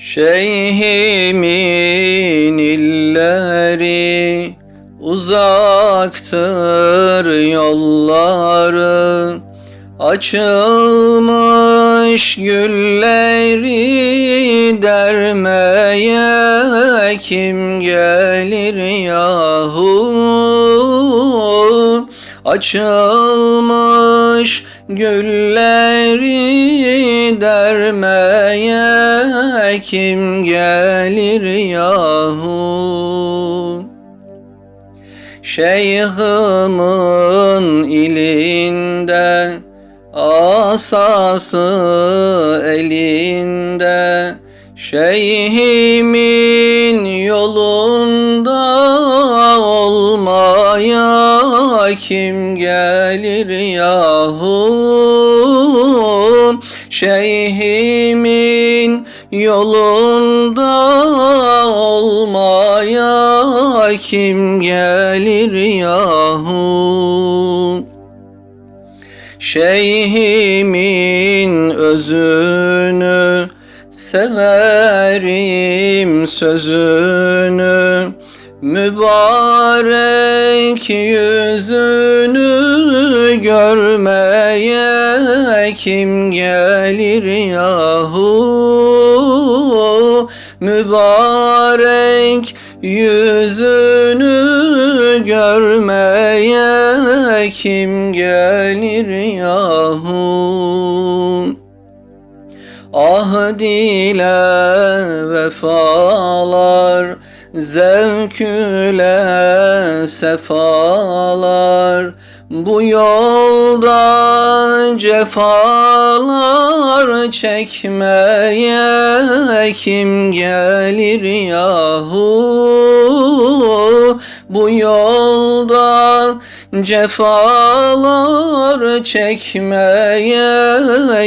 Şeyhimin illeri uzaktır yolları. Açılmış gülleri dermeye kim gelir yahu? Açılmış gülleri dermeye kim gelir yahu? Şeyhımın ilinde asası elinde. Şeyhimin yolunda olmaya kim gelir yahu? Şeyhimin yolunda olmaya kim gelir yahu Şeyhimin özünü severim sözünü Mübarek yüzünü görmeye kim gelir yahu Mübarek yüzünü görmeye kim gelir yahu Ahd ile vefalar Zevk ile sefalar. Bu yolda cefalar çekmeye kim gelir yahu? Bu yolda cefalar çekmeye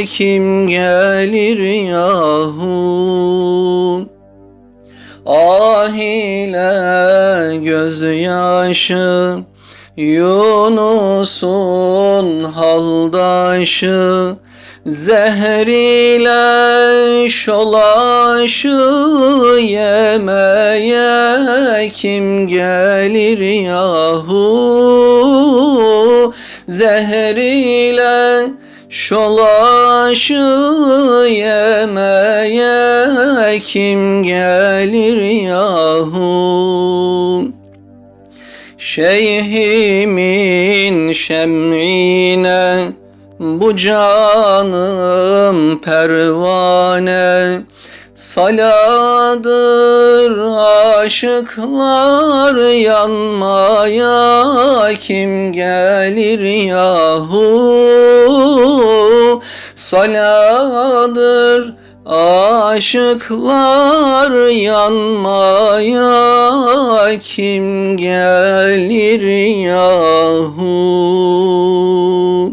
kim gelir yahu? Ah ile gözyaşı Yunus'un haldaşı Zehr ile şolaşı yemeye kim gelir yahu? Zehr ile şolaşı yemeye kim gelir yahu Şeyhimin şem'ine bu canım pervane. Saladır aşıklar yanmaya kim gelir yahu? Saladır aşıklar yanmaya kim gelir yahu